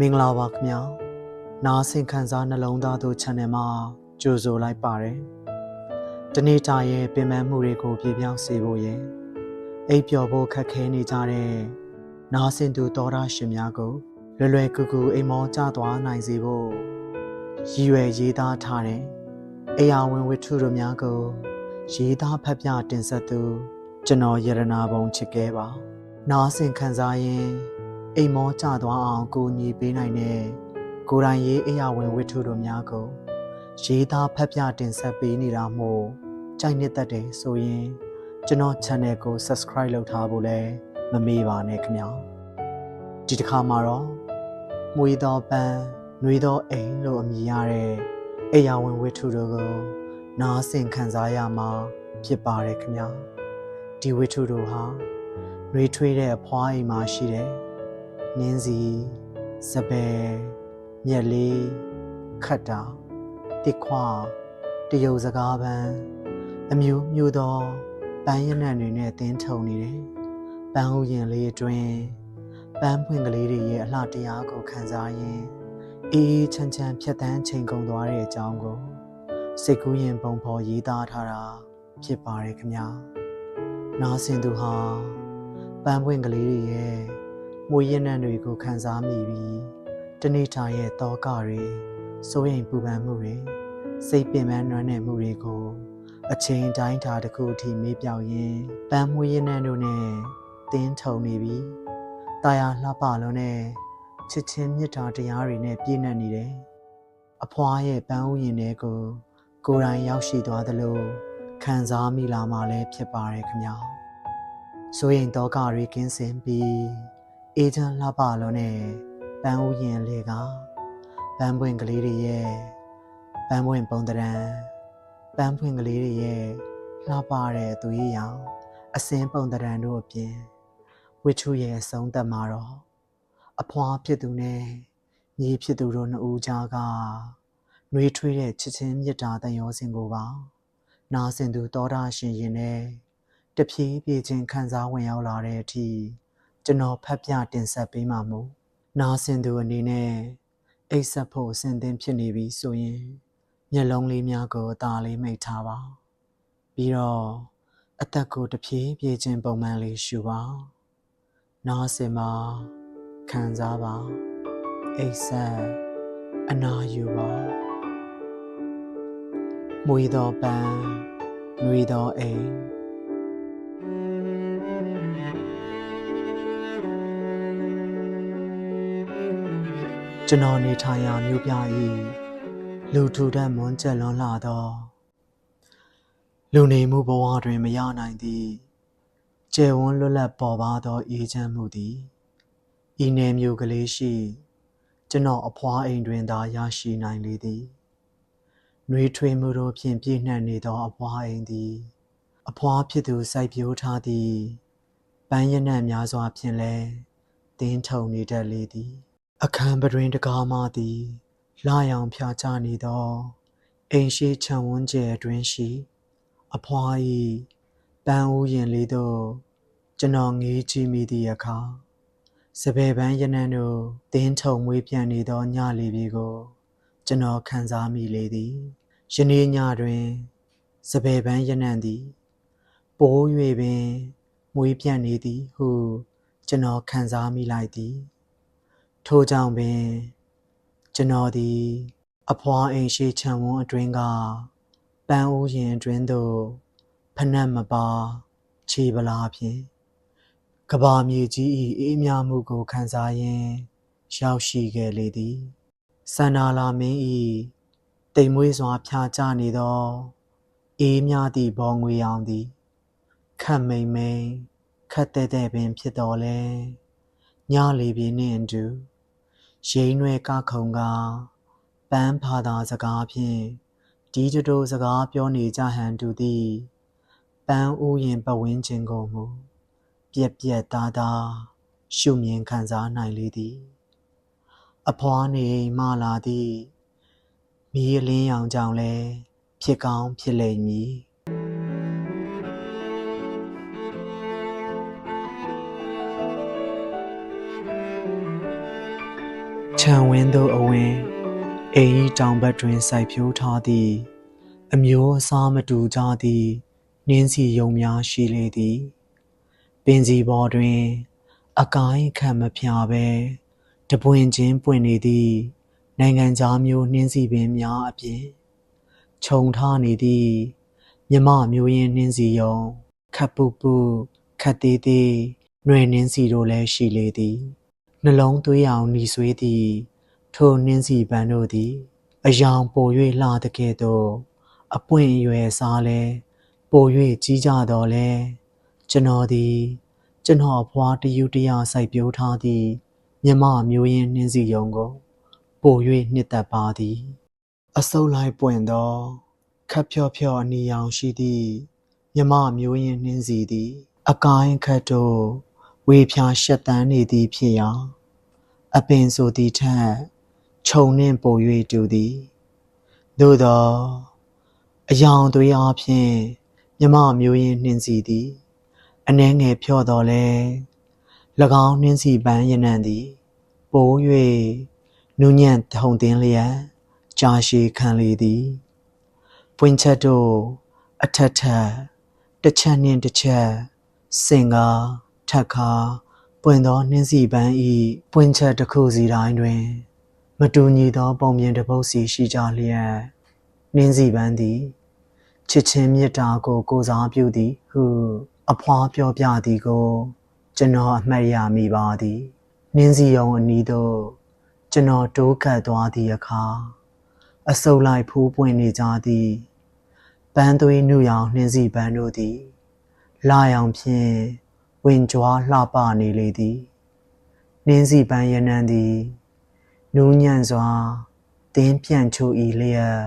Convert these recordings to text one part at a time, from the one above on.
မင်္ဂလာပါခင်ဗျာနားဆင်ခံစားနှလုံးသားတို့ channel မှာကြိုဆိုလိုက်ပါတယ်ဒီနေ့တာရဲ့ပင်ပန်းမှုတွေကိုပြေပြောင်းစေဖို့ရယ်အိပ်ပျော်ဖို့ခက်ခဲနေကြတဲ့နားဆင်သူတော်ရရှင်များကိုလွယ်လွယ်ကူကူအိမ်မောကျသွားနိုင်စေဖို့ရည်ရွယ်ရေးသားထားတဲ့အေယာဝင်ဝတ္ထုတို့များကိုရေးသားဖတ်ပြတင်ဆက်သူ ကျွန်တော်ရတနာဘုံချစ်ခဲ့ပါနားဆင်ခံစားရင် အိမ်မောကျသွားအောင်ကိုညီပေးနိုင်တဲ့ကိုယ်တိုင်ရေးအရာဝင်ဝတ္ထုတို့များကိုရေးသားဖတ်ပြတင်ဆက်ပေးနေတာမို့ကြိုက်နှစ်သက်တယ်ဆိုရင်ကျွန်တော် channel ကို subscribe လုပ်ထားဖို့လည်းမမေ့ပါနဲ့ခင်ဗျာဒီတစ်ခါမှာတော့မွေတော်ပန်းနှွေတော်အိမ်လို့အမည်ရတဲ့အရာဝင်ဝတ္ထုတို့ကို နားဆင်ခံစားရမှာဖြစ်ပါတယ်ခင်ဗျာဒီဝတ္ထုတို့ဟာနှွေထွေးတဲ့အဖွားအိမ်မှာရှိတဲ့ နင်းစီစပယ်မြက်လေးခတ်တာတစ်ခွာတရုပ်စကားပန်းအမျိုးမျိုးသောပန်းရနံ့တွေနဲ့တင်းထုံနေတယ်ပန်းဥယျင်လေးအတွင်းပန်းပွင့်ကလေးတွေရဲ့အလှတရားကိုခံစားရင်းအေးအေးချမ်းချမ်းဖြတ်တန်းချိန်ကုန်သွားတဲ့အကြောင်းကိုစိတ်ကူးရင်ပုံဖော်ရေးသားထားတာဖြစ်ပါတယ်ခင်ဗျာနားဆင်သူဟာပန်းပွင့်ကလေးတွေရဲ့ မွေးရနံ့တွေကိုခံစားမိပြီးတနေ့တာရဲ့တောကတွေစိုးရိမ်ပူပန်မှုတွေစိတ်ပင်ပန်းနွမ်းနယ်မှုတွေကိုအချိန်တိုင်းတာတစ်ခုအထိမေးပြောင်ရင်းပန်းမွေးရနံ့တို့နဲ့တင်းထုံနေပြီးတာယာလှပလုံးနဲ့ချစ်ချင်းမေတ္တာတရားတွေနဲ့ပြည့်နှက်နေတယ်အဖွားရဲ့ပန်းဥယျာဉ်တွေကိုကိုယ်တိုင်ရောက်ရှိသွားသလိုခံစားမိလာမှလည်းဖြစ်ပါတယ်ခင်ဗျာဆိုရင်တော့ကတွေကင်းစင်ပြီး အေဂျင့်လှပလုံးနဲ့ပန်းဥယျာဉ်လေကပန်းပွင့်ကလေးတွေရဲ့ပန်းပွင့်ပုံတရံပန်းပွင့်ကလေးတွေရဲ့လှပတဲ့သူရည်ရောင်အစင်းပုံတရံတို့အပြင်ဝိချုရဲ့အဆုံးသက်မှာတော့အဖွားဖြစ်သူနဲ့ညီဖြစ်သူတို့နှစ်ဦးကြားကနှွေးထွေးတဲ့ချစ်ချင်းမေတ္တာတန်ရောစင်ကိုပါနာဆင်သူတောတာရှင်ရင်နဲ့တဖြည်းဖြည်းချင်းခံစားဝင်ရောက်လာတဲ့အထိ ကျွန်တော်ဖတ်ပြတင်ဆက်ပေးမှာမို့နာဆင်သူအနေနဲ့အိတ်ဆက်ဖို့အဆင်သင့်ဖြစ်နေပြီဆိုရင်မျက်လုံးလေးများကိုအသာလေးမိတ်ထားပါပြီးတော့အသက်ကိုတဖြည်းဖြည်းချင်းပုံမှန်လေးရှူပါနာဆင်ပါခံစားပါအိတ်ဆက်အနာယူပါမွေတော်ပန်းနှွေတော်အိမ် ကျွန်တော်နေထိုင်ရာမြို့ပြ၏လူထူထပ်မွန်းကျက်လွန်လာသောလူနေမှုဘဝတွင်မရနိုင်သည့်ကျယ်ဝန်းလွတ်လပ်ပေါ်ပါသောအေးချမ်းမှုသည်ဤနယ်မြို့ကလေးရှိ ကျွန်တော်အဖွားအိမ်တွင်သာရရှိနိုင်လေသည်နှွေးထွေးမှုတို့ဖြင့်ပြည့်နှက်နေသောအဖွားအိမ်သည် အဖွားဖြစ်သူစိုက်ပျိုးထားသည့်ပန်းရနံ့များစွာဖြင့်လည်းတင်းထုံနေတတ်လေသည် အခန်းပတွင်တကားမှသည်လာရောင်ဖြာချနေသောအိမ်ရှိခြံဝန်းကျယ်အတွင်းရှိ အဖွား၏ပန်းဥယျင်လေးသို့ကျွန်တော်ငေးကြည့်မိသည့်အခါစပယ်ပန်းရနံ့တို့တင်းထုံမွေးပြန်နေသောညလေးပြေကို ကျွန်တော်ခံစားမိလေသည်ယနေ့ညတွင် စပယ်ပန်းရနံ့သည်ပိုး၍ပင်မွေးပြန်နေသည်ဟု ကျွန်တော်ခံစားမိလိုက်သည် ထို့ကြောင့်ပင်ကျွန်တော်သည် အဖွားအိမ်ရှိချံဝန်းအတွင်းကပန်းအိုးရင်အတွင်းသို့ဖနက်မပါခြေပလားဖြင့်ကဘာမြေကြီး၏အေးမြမှုကိုခံစားရင်းရောက်ရှိခဲ့လေသည်စန္ဒာလာမင်း၏တိမ်မွေးစွာဖြာချနေသောအေးမြသည့်ဘောငွေအောင်သည်ခတ်မိန်မိန်ခတ်တဲ့တဲ့ပင်ဖြစ်တော်လဲ ညလေပြင်းနှင့်အတူရိမ့်နွယ်ကခုံကပန်းဖာသာစကားဖြင့်ဒီတတိုစကားပြောနေကြဟန်တူသည်ပန်းဥယျင်ပဝင်းခြင်းကိုမူပြက်ပြက်သားသားရှုမြင်ခံစားနိုင်လေသည် အဖွားနေမှလာသည့်မီးအလင်းရောင်ကြောင့်လဲဖြစ်ကောင်းဖြစ်လိမ့်မည် ချခံဝင်းသို့အဝင်အိမ်ဤတောင်ဘက်တွင်စိုက်ပျိုးထားသည့်အမျိုးအစားမတူကြသည့်နှင်းစီယုံများရှိလေသည် ပင်စီပေါ်တွင် အကိုင်းခံမဖြာပဲတပွင့်ချင်းပွင့်နေသည့်နိုင်ငံခြားမျိုးနှင်းစီပင်များအပြင်ခြုံထားနေသည့်မြမမျိုးရင်းနှင်းစီယုံခပ်ပူပူခပ်သေးသေးຫນွေနှင်းစီတို့လည်းရှိလေသည် နှလုံးသွေးအောင်หนีဆွေးသည့်ထိုနှင်းစီပန်းတို့သည် အယောင်ပို၍လှသကဲ့သို့အပွင့်အရွယ်စားလဲပို၍ကြီးကြတော်လဲကျွန်တော်သည် ကျွန်တော်ဖွားတယူတရစိုက်ပျိုးထားသည့်မြမမျိုးရင်းနှင်းစီယုံကို ပို၍နှစ်သက်ပါသည်အစုပ်လိုက်ပွင့်သောခပ်ဖြော့ဖြော့အနီရောင်ရှိသည့်မြမမျိုးရင်းနှင်းစီသည် အကိုင်းခတ်တို့ ဝေဖြာရှက်တန်းနေသည်ဖြစ်ရာအပင်ဆိုသည်ထက်ခြုံနှင့်ပို၍တူသည်သို့သောအယောင်သွေးအားဖြင့်မြမမျိုးရင်းနှင်းစီသည်အနှဲငယ်ဖြော့တော်လဲ၎င်းနှင်းစီပန်းရနံ့သည်ပို၍နူးညံ့ထုံသင်းလျက်ကြာရှည်ခံလေသည်ပွင့်ချက်တို့အထက်ထက်တစ်ချက်နှင့်တစ်ချက်စင်ကား ထက်ခါပွင့်သောနှင်းစီပန်းဤပွင့်ချက်တစ်ခုစီတိုင်းတွင် မတူညီသောပုံပြင်တစ်ပုဒ်စီရှိကြလျက်နှင်းစီပန်းသည်ချစ်ချင်းမေတ္တာကိုကိုးစားပြုသည်ဟု အဖွားပြောပြသည်ကို ကျွန်တော်အမှတ်ရမိပါသည်နှင်းစီယုံအနီးသို့ကျွန်တော်တိုးကပ်သွားသည့်အခါအစုပ်လိုက်ဖူးပွင့်နေကြသည်ပန်းသွေးနှုရောင်နှင်းစီပန်းတို့သည်လာရောင်ဖြင့် ဝင်ကြွားလှပနေလေသည်နှင်းစီပန်းရနံသည်နူးညံ့စွာတင်းပြန့်ချိုဤလျက်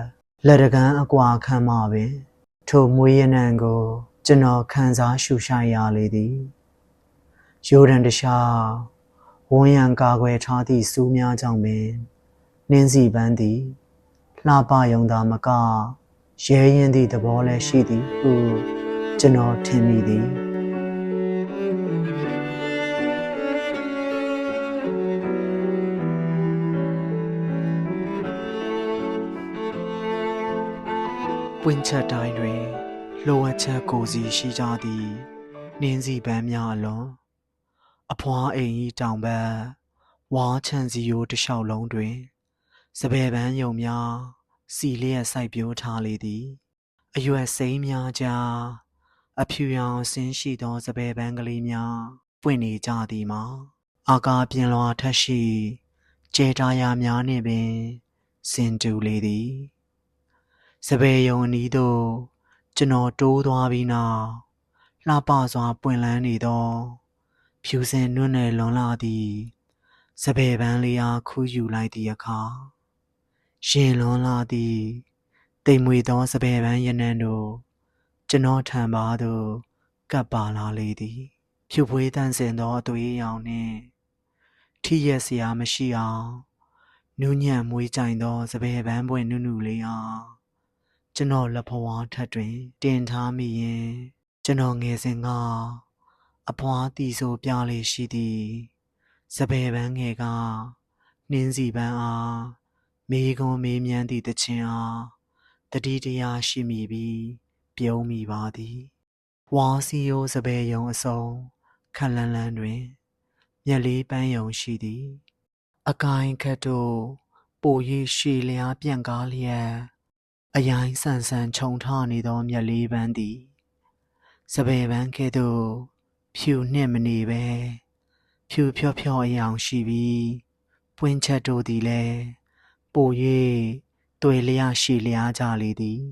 လက်တကန်းအကွာခမ်းမှပင် ထိုမွေးရနံကို ကျွန်တော်ခံစားရှုရှိုက်ရလေသည်ရိုဒန်တခြားဝန်းရံကာကွယ်ထားသည့်စူးများကြောင့်ပင်နှင်းစီပန်းသည်လှပယုံသာမကရဲရင်သည့်သဘောလည်းရှိသည်ဟုကျွန်တော်ထင်မိသည် ပွင့်ချက်တိုင်းတွင် လိုအပ်ချက်ကိုစီရှိကြသည်နှင်းစီပန်းများအလွန်အဖွားအိမ်ဤတောင်ဘက်ဝါချန်စီယိုတစ်လျှောက်လုံးတွင်စပယ်ပန်းယုံများစီလျက်စိုက်ပျိုးထားလေသည် အရွယ်စိမ်းများကြားအဖြူရောင်ဆင်းရှိသောစပယ်ပန်းကလေးများပွင့်နေကြသည်မှာအာကာပြင်လွာထက်ရှိကျဲတာယာများနှင့်ပင်စင်တူလေသည် စပယ်ယုံအနီးသို့ကျွန်တော်တိုးသွားပြီးနောက်လှပစွာပွင့်လန်းနေသောဖြူစင်နွန့်နယ်လွန်လာသည့်စပယ်ပန်းလေးအားခူးယူလိုက်သည့်အခါရှင်လွန်လာသည့်တိမ်မွေသောစပယ်ပန်းရနံ့တို့ကျွန်တော်ထံပါသို့ကပ်ပါလာလေသည် ဖြူဖွေးတန့်စင်သောအသွေးရောင်နှင့်ထိရက်စရာမရှိအောင်နူးညံ့မွေးကြိုင်သောစပယ်ပန်းပွင့်နုနုလေးအား ကျွန်တော်လက်ဖွားထက်တွင် တင်ထားမိရင်ကျွန်တော်ငယ်စဉ်ကအဖွားတီဆိုပြလေရှိသည်စပယ်ပန်းငယ်ကနှင်းစီပန်းအားမေးခွန်းမေးမြန်းသည့်တခြင်းအားတတိတရားရှိမိပြီးပြုံးမိပါသည်ဝါစီယိုစပယ်ယုံအစုံခက်လန်းလန်းတွင်မျက်လေးပန်းယုံရှိသည် အကိုင်းခတ်တို့ပို၍ရှည်လျားပြန့်ကားလျက် အယိုင်းဆန်ဆန်ခြုံထနေသောမျက်လေးပန်းသည်စပယ်ပန်းကဲ့သို့ဖြူနှင့်မနေပဲဖြူဖြော့ဖြော့အယောင်ရှိပြီးပွင့်ချက်တို့သည်လည်းပို၍တွေ့လျက်ရှိလျားကြလေသည်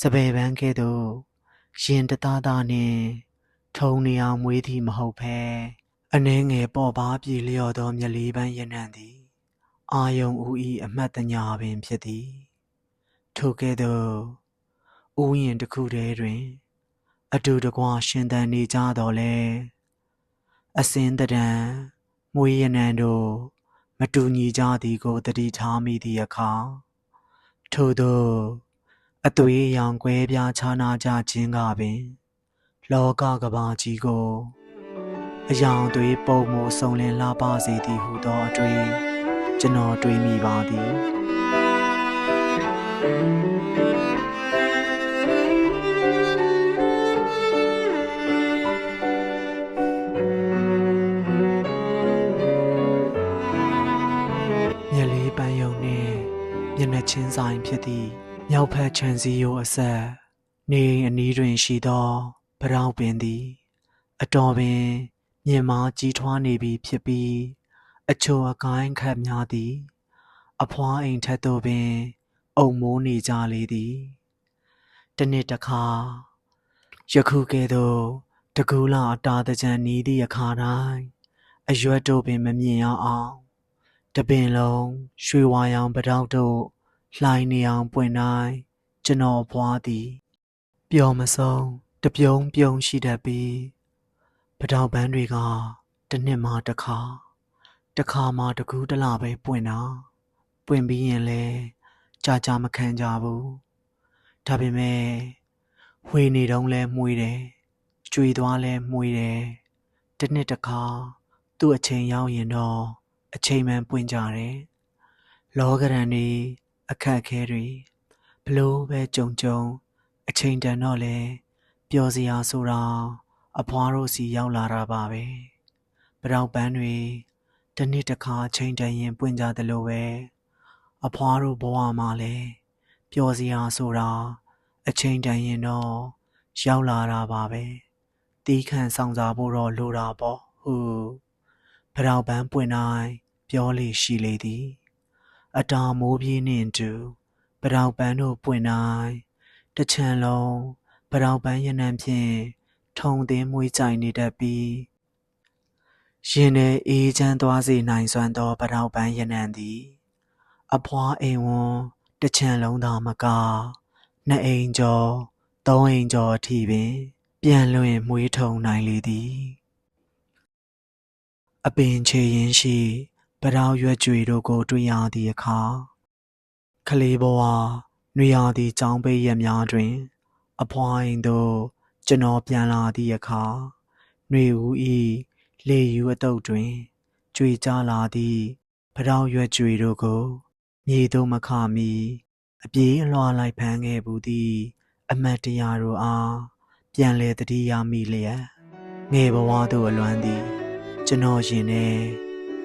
စပယ်ပန်းကဲ့သို့ရင်တသားသားနှင့်ထုံနေအောင်မွေးသည်မဟုတ်ဘဲအနှဲငယ်ပေါ်ပါပြေလျော့သောမျက်လေးပန်းရနံ့သည် အာယုံဦးဤအမတ်တညာပင်ဖြစ်သည် ထိုကဲ့သို့ဥယျင်တစ်ခုတည်းတွင် အတူတကွရှင်သန်နေကြတော်လဲအစင်းတံမွေးရနံတို့မတူညီကြသည်ကိုတတိထားမိသည့်အခါထို့သောအသွေးရောင်ကွဲပြားခြားနာကြခြင်းကပင် လောကကဘာကြီးကိုအယောင်သွေးပုံမိုးစုံလင်လှပစေသည်ဟုသောအတွေ့ကျွန်တော်တွေးမိပါသည် မြက်လေးပန်းယုံနှင့်မျက်နှာချင်းဆိုင်ဖြစ်သည့်မြောက်ဖက်ခြံစည်းရိုးအဆက်နေအိမ်အနီးတွင်ရှိသောဗရောင်းပင်သည် အတော်ပင်မြင်မာကြီးထွားနေပြီဖြစ်ပြီး အချိုအကိုင်းခတ်များသည် အဖွားအိမ်ထက်သို့ပင် အုံမိုးနေကြလေသည်တစ်နှစ်တစ်ခါယခုကဲ့သို့တကူလာအတာတကြံနီးသည့်အခါတိုင်းအရွက်တို့ပင်မမြင်ရအောင်တပင်လုံးရွှေဝါရောင်ပတောက်တို့လှိုင်းနေအောင်ပွင့်တိုင်းကျွန်တော်ဘွားသည်ပျော်မဆုံးတပြုံးပြုံးရှိတတ်ပြီးပတောက်ပန်းတွေကတစ်နှစ်မှတစ်ခါတစ်ခါမှတစ်ကူးတစ်လပဲပွင့်တာပွင့်ပြီးရင်လဲ ကြာကြာမခံကြဘူးဒါပေမဲ့ဝေနေတော့လဲမှုေးတယ်ကျွေသွားလဲမှုေးတယ်တစ်နှစ်တစ်ခါသူ့အချိန်ရောက်ရင်တော့အချိန်မှန်ပွင့်ကြတယ်။လောကရန်တွေအခက်အခဲတွေဘလို့ပဲကြုံကြုံအချိန်တန်တော့လဲပျော်စရာဆိုတာအဖွားတို့စီရောက်လာတာပါပဲ။ပတောက်ပန်းတွေတစ်နှစ်တစ်ခါအချိန်တန်ရင်ပွင့်ကြတယ်လို့ပဲ အဖွားတို့ဘဝမှာလဲပျော်စရာဆိုတာအချိန်တန်ရင်တော့ရောက်လာတာပါပဲ။တီးခန့်ဆောင်စားဖို့တော့လိုတာပေါ့ဟုတ်ဖရောက်ပန်းပွင့်တိုင်းပြောလေရှိလေသည်အတာမိုးပြေးနှင့်တူဖရောက်ပန်းတို့ပွင့်တိုင်းတစ်ချံလုံးဖရောက်ပန်းရနံဖြင့်ထုံသင်းမွေးကြိုင်နေတတ်ပြီးရင်ထဲအေးချမ်းသွားစေနိုင်စွမ်းသောဖရောက်ပန်းရနံသည် အဖွားအိမ်ဝန်းတစ်ချံလုံးသာမကနှစ်အိမ်ကျော်သုံးအိမ်ကျော်အထိပင် ပြန်လွင်မွေးထုံနိုင်လေသည်အပင်ချေရင်ရှိပတောက်ရွက်ကြွေတို့ကို တွေ့ရသည့်အခါခလေးဘဝနွေရာသီចောင်းပိတ်ရက်များတွင် အဖွားအိမ်သို့ကျွန်တော်ပြန်လာသည့်အခါနွေဦးဤလေယူအတုပ်တွင်ကြွေကြလာသည့်ပတောက်ရွက်ကြွေတို့ကို မြေသို့မခမီအပြေးအလွှာလိုက်ဖမ်းခဲ့ဘူးသည့်အမတ်တရားတို့အားပြန်လဲတတိယမိလျက်ငယ်ဘဝသို့အလွမ်းသည် ကျွန်တော်ရင်ထဲ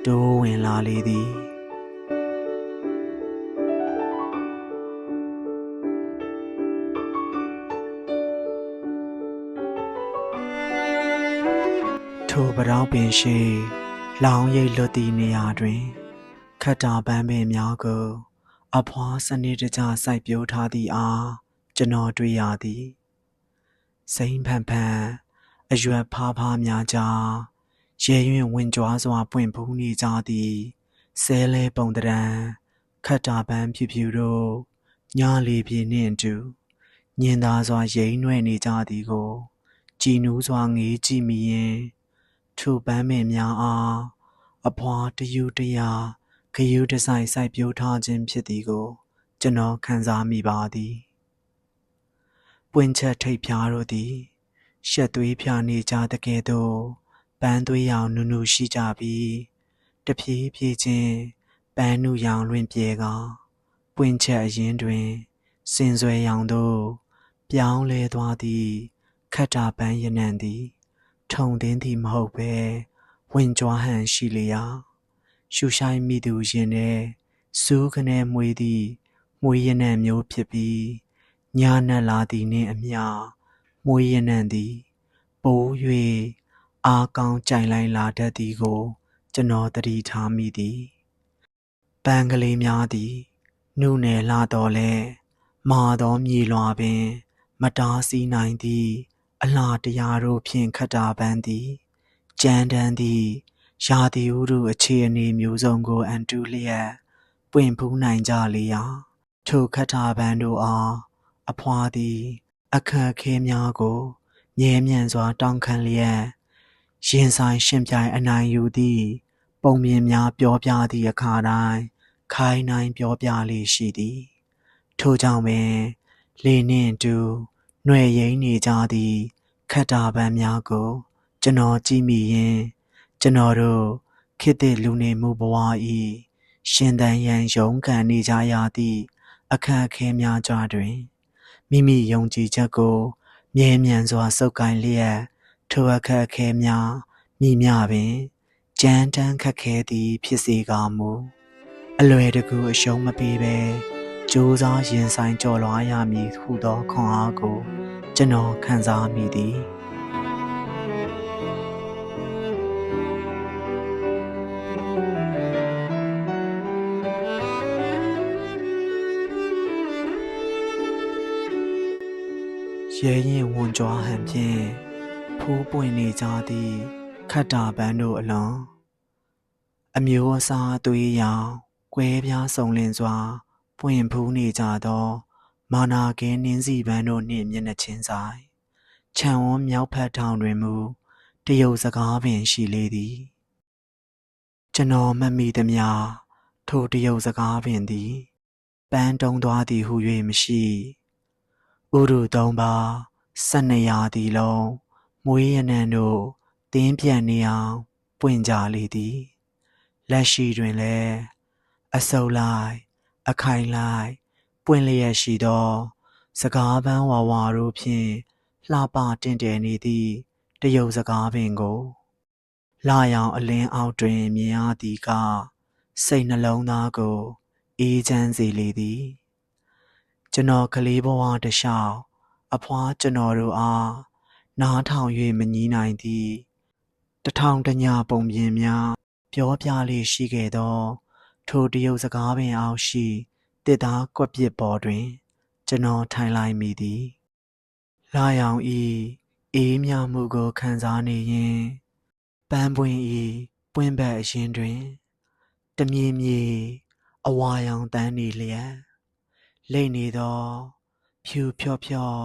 တိုးဝင်လာလေသည်ထိုပတောင်းပင်ရှိ လောင်ရိပ်လွတ်သည့်နေရာတွင် ခတ်တာပန်းပင်များကိုအဖွားစနစ်တကျစိုက်ပျိုးထားသည့်အားကျွန်တော်တွေ့ရသည်စိမ့်ဖန်ဖန်အရွက်ဖားဖားများကြားရဲရင်ဝင်ကြွားစွာပွင့်ဖူးနေကြသည်ဆဲလဲပုံတရံခတ်တာပန်းဖြူဖြူတို့ညာလီပြင်းနှင့်အတူညင်သာစွာရိမ့်နှဲ့နေကြသည်ကိုကြည်နူးစွာငေးကြည့်မိရင်ထိုပန်းပင်များအားအဖွာတယူတရာ ဂယုတဆိုင်စိုက်ပျိုးထားခြင်းဖြစ်သည်ကို ကျွန်တော်ခံစားမိပါသည်ပွင့်ချက်ထိပ်ဖြားတို့သည်ရှက်သွေးဖြာနေကြတဲ့ကဲ့သို့ပန်းသွေးရောင်နုနုရှိကြပြီးတဖြည်းဖြည်းချင်းပန်းနုရောင်လွင့်ပြေကပွင့်ချက်အရင်တွင် စင်ဆွဲရောင်သို့ပြောင်းလဲသွားသည့်ခတ်တာပန်းရနံ့သည် ထုံသင်းသည်မဟုတ်ပဲဝင်ကြွားဟန်ရှိလျာ ရှူဆိုင်မိသူရင်ထဲစူးကနေမွေးသည့်မွေးရနံ့မျိုးဖြစ်ပြီးညာနက်လာသည်နှင့်အမျှမွေးရနံ့သည်ပိုး၍အားကောင်းကြိုင်လိုက်လာတတ်သည်ကို ကျွန်တော်သတိထားမိသည်ပန်းကလေးများသည်နှုနယ်လာတော်လဲမာသောမြေလွာပင် မတားဆီးနိုင်သည့်အလားတရားတို့ဖြင့်ခတ်တာပန်းသည်ကြမ်းတမ်းသည့် ရာသီဥတုအခြေအနေမျိုးစုံကို အန်တူလျက်ပွင့်ဖူးနိုင်ကြလေရာထိုခတ်တာပန်းတို့အားအဖွာသည် အခက်အခဲများကိုမြဲမြံစွာ တောင်းခံလျက်ရင်ဆိုင်ရှင်ပြိုင်အနိုင်ယူသည့်ပုံမြင်များပြောပြသည့်အခါတိုင်းခိုင်းနိုင်ပြောပြလေရှိသည် ထို့ကြောင့်ပင်လေနှင့်အတူຫນွေရိမ့်နေကြသည့်ခတ်တာပန်းများကို ကျွန်တော်ကြည့်မိရင် ကျွန်တော်တို့ခေတ်သစ်လူနေမှုဘဝ၏ရှင်သန်ရန်ရုန်းကန်နေကြရသည့်အခက်အခဲများကြားတွင်မိမိယုံကြည်ချက်ကိုမြဲမြံစွာစုပ်ကိုင်လျက်ထိုအခက်အခဲများမိမျှပင်ကြမ်းတမ်းခက်ခဲသည် ဖြစ်စေကာမူအလွယ်တကူအရှုံးမပေးဘဲကြိုးစားရင်ဆိုင်ကြော်လွှားရမည်ဟုသောခွန်အားကို ကျွန်တော်ခံစားမိသည် ရဲရင်ဝန်ကြွားဟန်ဖြင့်ဖူးပွင့်နေကြသည့်ခတ်တာပန်းတို့အလွန်အမျိုးအစားအသွေးရောင်ကွဲပြားစုံလင်စွာ ပွင့်ဖူးနေကြသော မာနာကင်းနှင်းစီပန်းတို့နှင့်မျက်နှာချင်းဆိုင်ခြံဝန်းမြောက်ဖက်ထောင်တွင်မူတရုတ်စကားပင်ရှိလေသည်ကျွန်တော်မမိသမျှထိုတရုတ်စကားပင်သည် ပန်းတုံးသွားသည်ဟု၍မရှိ ဥရုသုံးပါ၁၂ရာသီလုံးမွေးရနံတို့တင်းပြန်နေအောင်ပွင့်ကြလေသည်လက်ရှိတွင်လည်းအစုပ်လိုက် အခိုင်လိုက်ပွင့်လျက်ရှိသော စကားပန်းဝါဝါတို့ဖြင့်လှပတင့်တယ်နေသည့်တရုတ်စကားပင်ကိုလာရောင်အလင်းအောက်တွင်မြင်ရသည်ကစိတ်နှလုံးသားကိုအေးချမ်းစေလေသည် ကျွန်တော်ကလေးဘဝတစ်လျှောက်အဖွားကျွန်တော်တို့အားနားထောင်၍မငီးနိုင်သည့်တထောင်တညပုံပြင်များပြောပြလေးရှိခဲ့သော ထိုတရုတ်စကားပင်အောက်ရှိတစ်သားကွက်ပစ်ပေါ်တွင် ကျွန်တော်ထိုင်လိုက်မိသည်လာရောင်ဤအေးမြမှုကိုခံစားနေရင်ပန်းပွင့်ဤပွင့်ဘက်အရင်တွင် တမြေမြေအဝါရောင်တန်းနေလျက် လိမ့်နေသော ဖြူဖြော့ဖြော့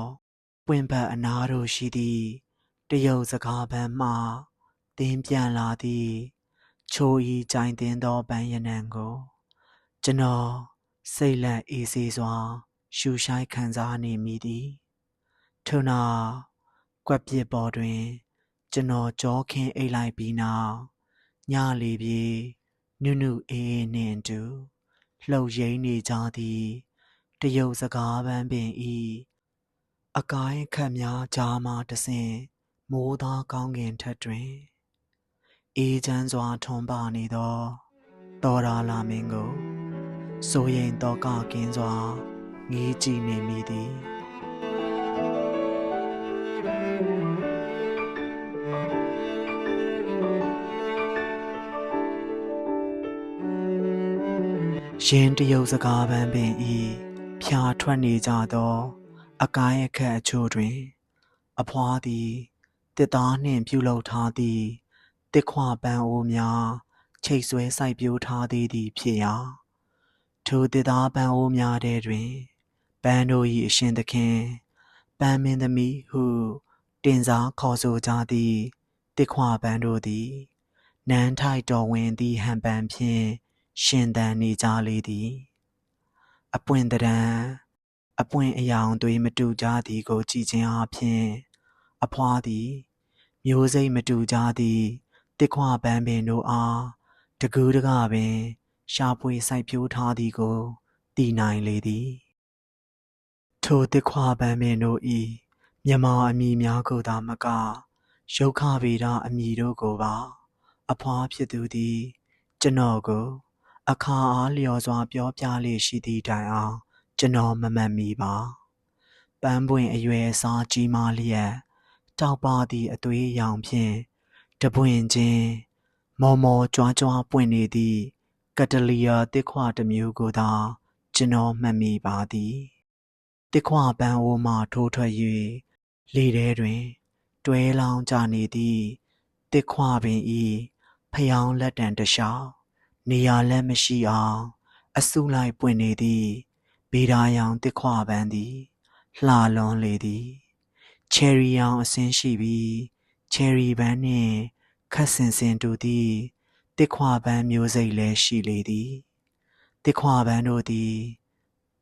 ပွင့်ပတ်အနားတို့ရှိသည့်တရုတ်စကားပန်းမှတင်းပြန်လာသည့်ချိုဤကြိုင်တင်သောပန်းရနံကို ကျွန်တော်စိတ်လက်အေးစေစွာ ရှူရှိုက်ခံစားနေမိသည်ထို့နောက်ကွက်ပစ်ပေါ်တွင် ကျွန်တော်ကြောခင်းအိတ်လိုက်ပြီးနောက်ညလေပြေနုနုအေးအေးနှင့်အတူလှုပ်ရင်းနေကြသည် တရုတ်စကားပန်းပင်ဤအကိုင်းခတ်များကြားမှတဆင့်မိုးသားကောင်းကင်ထက်တွင်အေးချမ်းစွာထွန်းပါနေသောတော်ရာလာမင်းကိုစိုးရင်တော့ကကင်းစွာငေးကြည့်နေမိသည်ရင်တရုတ်စကားပန်းပင်ဤ ဖြာထွက်နေကြသော အကိုင်းအခက်အချို့တွင် အဖွားသည်တစ်သားနှင့်ပြုလုပ်ထားသည့်တစ်ခွပန်းအိုးများချိတ်ဆွဲစိုက်ပျိုးထားသေးသည်ဖြစ်ရာထိုတစ်သားပန်းအိုးများထဲတွင်ပန်းတို့၏အရှင်သခင်ပန်းမင်းသမီးဟု တင်စားခေါ်ဆိုကြသည့်တစ်ခွပန်းတို့သည်နန်းထိုက်တော်ဝင်သည့်ဟန်ပန်ဖြင့်ရှင်သန်နေကြလေသည် အပွင့်တရံအပွင့်အယောင်သွေးမတူကြသည်ကိုကြည်ခြင်းအပြင်အဖွားသည် မျိုးစိတ်မတူကြသည်တစ်ခွပန်းပင်တို့အားတကူးတကပင် ရှာဖွေစိုက်ပျိုးထားသည်ကိုတည်နိုင်လေသည်ထိုတစ်ခွပန်းပင်တို့ဤမြမအမည်များကိုသာမကရုခဗေဒအမည်တို့ကိုပါ အဖွားဖြစ်သူသည် ကျွန်တော်ကို အခါအားလျော်စွာပြောပြလေရှိသည့်တိုင်အောင်ကျွန်တော်မမှတ်မိပါပန်းပွင့်အရွယ်အစားကြီးမားလျက်တောက်ပါသည့်အသွေးရောင်ဖြင့်တပွင့်ချင်းမော်မော်ကြွားကြွားပွင့်နေသည့်ကတလီယာတစ်ခွတစ်မျိုးကိုသာကျွန်တော်မှတ်မိပါသည်တစ်ခွပန်းအိုးမှထိုးထွက်၍လေထဲတွင် တွဲလောင်းကြနေသည့်တစ်ခွပင်ဤဖျောင်းလက်တံတစ်လျှောက် နေရာလက်မရှိအောင်အစုလိုက်ပွင့်နေသည့်ဗေဒာယောင်တစ်ခွပန်းသည်လှလွန်လေသည်ချယ်ရီယောင်အစင်းရှိပြီးချယ်ရီပန်းနှင့်ခတ်ဆင်ဆင်တူသည့်တစ်ခွပန်းမျိုးစိတ်လည်းရှိလေသည်တစ်ခွပန်းတို့သည်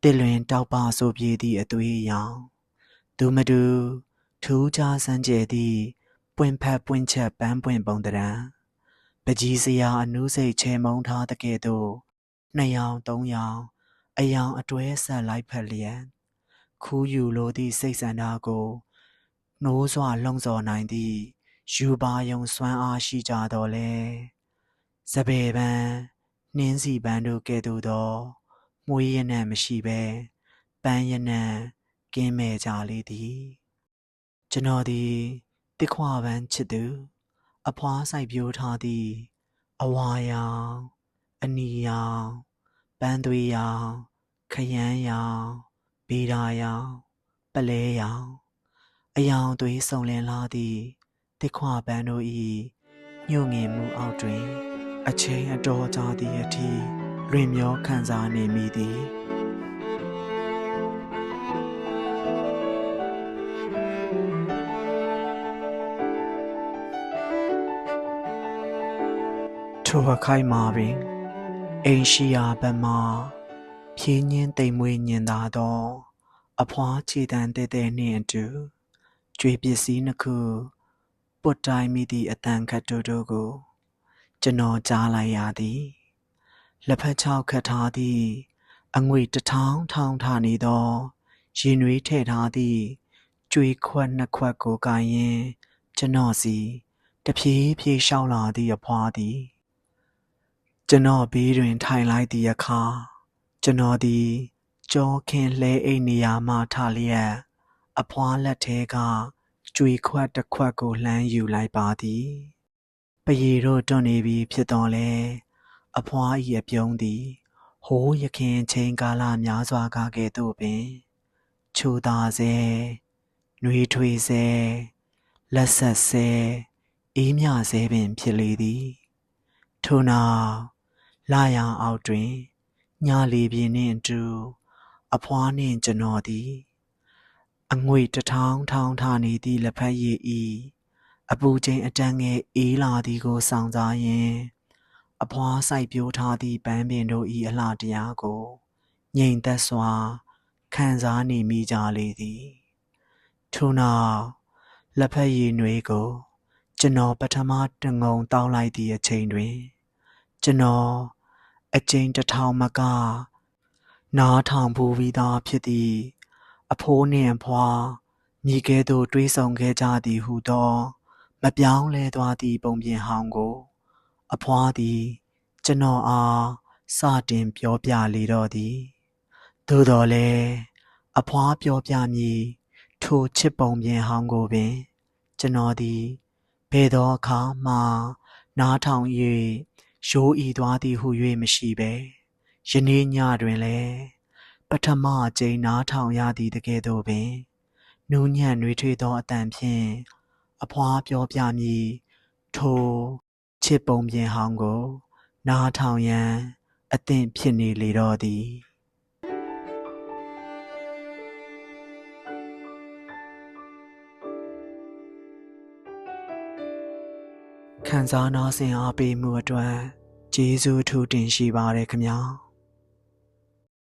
တစ်လွင်တောက်ပဆိုပြေသည့်အသွေးရောင်သူမတူထူးခြားစမ်းကြဲသည့်ပွင့်ဖက်ပွင့်ချက်ပန်းပွင့်ပုံတရံ ပကြီးစရာအနူးစိတ်ချဲမုံထားတဲ့ကဲ့သို့နှစ်ယောင်သုံးယောင်အယောင်အတွဲဆက်လိုက်ဖက်လျက်ခူးယူလိုသည့်စိတ်ဆန္ဒကိုနှိုးစွာလှုံ့ဆော်နိုင်သည့်ယူပါယုံစွမ်းအားရှိကြတော်လဲစပယ်ပန်းနှင်းစီပန်းတို့ကဲ့သို့သောမွေးရနံ့မရှိဘဲပန်းရနံ့ကင်းမဲ့ကြလေသည်ကျွန်တော်သည်တစ်ခွာပန်းချစ်သူ အဖွားဆိုင်ပြိုးထားသည့်အဝါရောင်အနီရောင်ပန်းသွေးရောင်ခရမ်းရောင်ဗီဒါရောင်ပလဲရောင်အယောင်သွေးစုံလင်လာသည့်တစ်ခွာပန်းတို့၏ညှို့ငင်မှုအောက်တွင် အချိန်အတော်ကြာသည့်အထိလွင်မျောခံစားနေမိသည် ထိုအခိုက်မှာပင်အိမ်ရှိရာဘက်မှဖြင်းညင်းတိမ်မွေးညင်သာသော အဖွားခြေတံတဲတဲနှင့်အတူကြွေပစ္စည်းနှစ်ခုပုတ်တိုင်းမိသည့်အတန်ခတ်တို့တို့ကို ကျွန်တော်ကြားလိုက်ရသည်လက်ဖက်ချောက်ခတ်ထားသည့်အငွေတစ်ထောင်ထောင်ထားနေသောရင်နွေးထည့်ထားသည့်ကြွေခွက်နှစ်ခွက်ကိုကိုင်ရင်ကျွန်တော်စီတဖြည်းဖြည်းရှောက်လာသည့်အဖွားသည် ကျွန်တော်ဘေးတွင် ထိုင်လိုက်သည့်အခါကျွန်တော်သည်ကြောခင်လှဲအိတ်နေရာမှထလျက်အဖွားလက်ထဲကကြွေခွက်တစ်ခွက်ကိုလှမ်းယူလိုက်ပါသည်ပရီတို့တွန့်နေပြီဖြစ်တော်လဲအဖွား၏အပြုံးသည်ဟိုးရခင်ချိန်ကာလများစွာကကဲ့သို့ပင်ချိုသာစေနှွေထွေစေလက်ဆက်စေအေးမြစေပင်ဖြစ်လေသည်ထို့နောက် လာရန်အောက်တွင်ညာလီပြင်းနှင့်အတူ အဖွားနှင့်ကျွန်တော်သည် အငွေတစ်ထောင်ထောင်ထားနေသည့်လက်ဖက်ရည်ဤအပူချိန်အတန်းငယ်အေးလာသည်ကိုဆောင်စားရင်းအဖွားစိုက်ပျိုးထားသည့်ပန်းပင်တို့ဤအလှတရားကိုငြိမ်သက်စွာခံစားနေမိကြလေသည်ထို့နောက်လက်ဖက်ရည်နွေးကို ကျွန်တော်ပထမတငုံတောင်းလိုက်သည့်အချိန်တွင် ကျွန်တော် အကျဉ်တစ်ထောင်မက နားထောင်ပူပြီးသားဖြစ်သည့် အဖိုးနှင့်အဖွားမိကဲ့သို့ တွေးဆောင်ခဲ့ကြသည်ဟုသော မပြောင်းလဲသွားသည့် ပုံပြင်ဟောင်းကို အဖွားသည် ကျွန်တော်အား စတင်ပြောပြလေတော့သည် သို့တော်လည်း အဖွားပြောပြမည်ထိုချစ်ပုံပြင်ဟောင်းကိုပင် ကျွန်တော်သည် ဘယ်သောအခါမှ နားထောင်၍ ရိုးဤသွားသည်ဟု၍မရှိဘဲယနေ့ညတွင်လည်းပထမအကြိမ်နားထောင်ရသည်တကယ်တော့ပင်နူးညံ့နှွေးထွေးသောအတန်ဖြင့်အဖွားပြောပြမည်ထိုချစ်ပုံပြင်ဟောင်းကို နားထောင်ရန်အသင့်ဖြစ်နေလေတော့သည် ခံစားနာဆင်အားပေးမှုအတွက်ကျေးဇူးထူးတင်ရှိပါတယ်ခင်ဗျာ။